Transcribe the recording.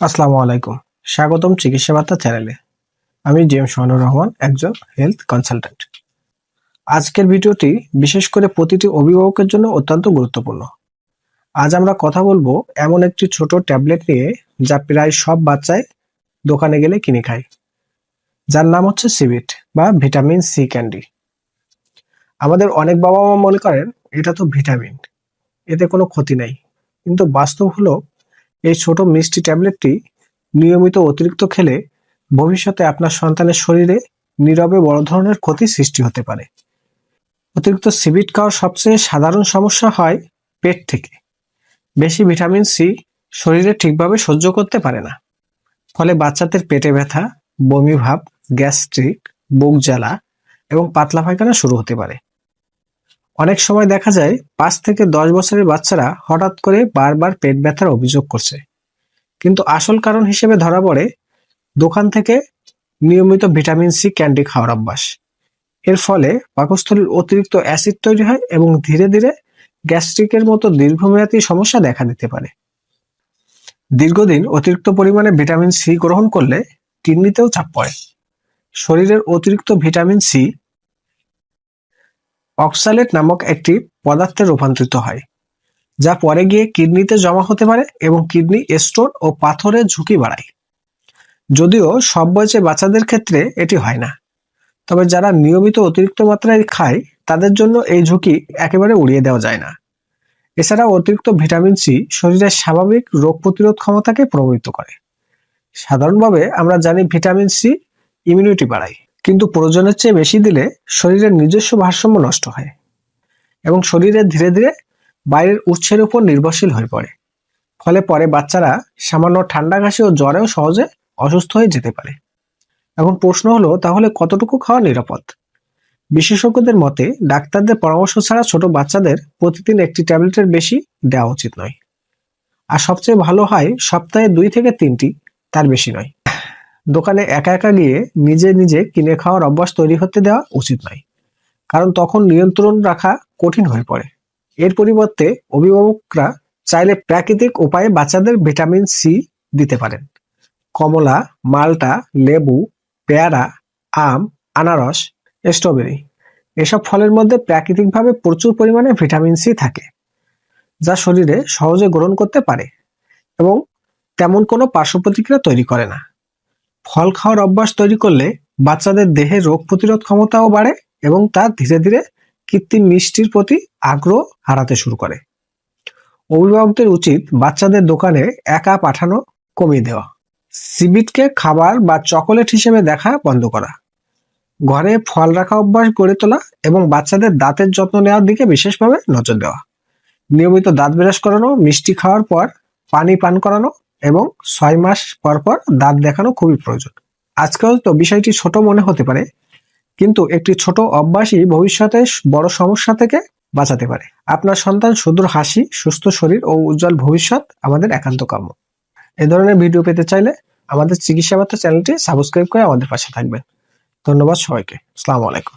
আসসালামু আলাইকুম। স্বাগতম চিকিৎসা বার্তা চ্যানেলে। আমি জিএম সোহানুর রহমান, একজন হেলথ কনসালট্যান্ট আজকের ভিডিওটি বিশেষ করে প্রতিটি অভিভাবকের জন্য অত্যন্ত গুরুত্বপূর্ণ। আজ আমরা কথা বলব এমন একটি ছোট ট্যাবলেট নিয়ে যা প্রায় সব বাচ্চাই দোকানে গেলে কিনে খায়। যার নাম হচ্ছে সিবিট বা ভিটামিন সি ক্যান্ডি। আমাদের অনেক বাবা মা মনে করেন, এটা তো ভিটামিন, এতে কোনো ক্ষতি নেই। কিন্তু বাস্তব হলো এই ছোট মিষ্টি ট্যাবলেটটি নিয়মিত অতিরিক্ত খেলে ভবিষ্যতে আপনার সন্তানের শরীরে নীরবে বড় ধরনের ক্ষতি সৃষ্টি হতে পারে। অতিরিক্ত সিবিট খাওয়ার সবচেয়ে সাধারণ সমস্যা হয় পেট থেকে। বেশি ভিটামিন সি শরীরে ঠিকভাবে সহ্য করতে পারে না। ফলে বাচ্চাদের পেটে ব্যথা, বমি ভাব, গ্যাস্ট্রিক, বুক জ্বালা এবং পাতলা পায়খানা শুরু হতে পারে। অনেক সময় দেখা যায় পাঁচ থেকে দশ বছরের বাচ্চারা হঠাৎ করে বারবার পেট ব্যথার অভিযোগ করছে। কিন্তু আসল কারণ হিসেবে ধরা পড়ে দোকান থেকে নিয়মিত ভিটামিন সি, ক্যান্ডি খাওয়ার অভ্যাস। এর ফলে পাকস্থলীর অতিরিক্ত অ্যাসিড তৈরি হয় এবং ধীরে ধীরে গ্যাস্ট্রিকের মতো দীর্ঘমেয়াদী সমস্যা দেখা দিতে পারে। দীর্ঘদিন অতিরিক্ত পরিমাণে ভিটামিন সি গ্রহণ করলে কিডনিতেও চাপ পড়ে। শরীরের অতিরিক্ত ভিটামিন সি অক্সালেট নামক একটি পদার্থে রূপান্তরিত হয়, যা পরে গিয়ে কিডনিতে জমা হতে পারে এবং কিডনি স্টোন ও পাথরের ঝুঁকি বাড়ায়। যদিও সব বয়সে বাচ্চাদের ক্ষেত্রে এটি হয় না, তবে যারা নিয়মিত অতিরিক্ত মাত্রায় খায়, তাদের জন্য এই ঝুঁকি একেবারে উড়িয়ে দেওয়া যায় না। এছাড়া অতিরিক্ত ভিটামিন সি শরীরের স্বাভাবিক রোগ প্রতিরোধ ক্ষমতাকে প্রভাবিত করে। সাধারণভাবে আমরা জানি ভিটামিন সি ইমিউনিটি বাড়ায়। কিন্তু প্রয়োজনের চেয়ে বেশি দিলে শরীরের নিজস্ব ভারসাম্য নষ্ট হয় এবং শরীরে ধীরে ধীরে বাইরের উৎসের উপর নির্ভরশীল হয়ে পড়ে। ফলে পরে বাচ্চারা সামান্য ঠান্ডা কাশি ও জ্বরেও সহজে অসুস্থ হয়ে যেতে পারে। এখন প্রশ্ন হলো, তাহলে কতটুকু খাওয়া নিরাপদ? বিশেষজ্ঞদের মতে, ডাক্তারদের পরামর্শ ছাড়া ছোট বাচ্চাদের প্রতিদিন একটি ট্যাবলেটের বেশি দেওয়া উচিত নয়। আর সবচেয়ে ভালো হয় সপ্তাহে দুই থেকে তিনটি, তার বেশি নয়। দোকানে একা একা গিয়ে নিজে নিজে কিনে খাওয়ার অভ্যাস তৈরি হতে দেওয়া উচিত নয়। কারণ তখন নিয়ন্ত্রণ রাখা কঠিন হয়ে পড়ে। এর পরিবর্তে অভিভাবকরা চাইলে প্রাকৃতিক উপায়ে বাচ্চাদের ভিটামিন সি দিতে পারেন। কমলা, মালটা, লেবু, পেয়ারা, আম, আনারস, স্ট্রবেরি এসব ফলের মধ্যে প্রাকৃতিকভাবে প্রচুর পরিমাণে ভিটামিন সি থাকে, যা শরীরে সহজে গ্রহণ করতে পারে এবং তেমন কোনো পার্শ্ব প্রতিক্রিয়া তৈরি করে না। ফল খাওয়ার অভ্যাস তৈরি করলে বাচ্চাদের দেহে রোগ প্রতিরোধ ক্ষমতাও বাড়ে এবং তা ধীরে ধীরে কৃত্রিম মিষ্টির প্রতি আগ্রহ হারাতে শুরু করে। অভিভাবকদের উচিত বাচ্চাদের দোকানে একা পাঠানো কমিয়ে দেওয়া। সিবিটকে খাবার বা চকোলেট হিসেবে দেখা বন্ধ করা। ঘরে ফল রাখা অভ্যাস গড়ে তোলা এবং বাচ্চাদের দাঁতের যত্ন নেওয়ার দিকে বিশেষভাবে নজর দেওয়া। নিয়মিত দাঁত ব্রাশ করানো, মিষ্টি খাওয়ার পর পানি পান করানো এবং ছয় মাস পর পর দাঁত দেখানো খুবই প্রয়োজন। আজকাল তো বিষয়টি ছোট মনে হতে পারে, কিন্তু একটি ছোট অভ্যাসই ভবিষ্যতে বড় সমস্যা থেকে বাঁচাতে পারে। আপনার সন্তান সুদূর হাসি, সুস্থ শরীর ও উজ্জ্বল ভবিষ্যৎ আমাদের একান্ত কাম্য। এ ধরনের ভিডিও পেতে চাইলে আমাদের চিকিৎসা বার্তা চ্যানেলটি সাবস্ক্রাইব করে আমাদের পাশে থাকবেন। ধন্যবাদ সবাইকে। আসসালামু আলাইকুম।